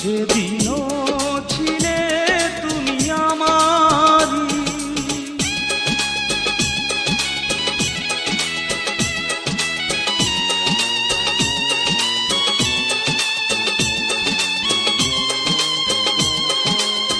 সেদিনও ছিলে?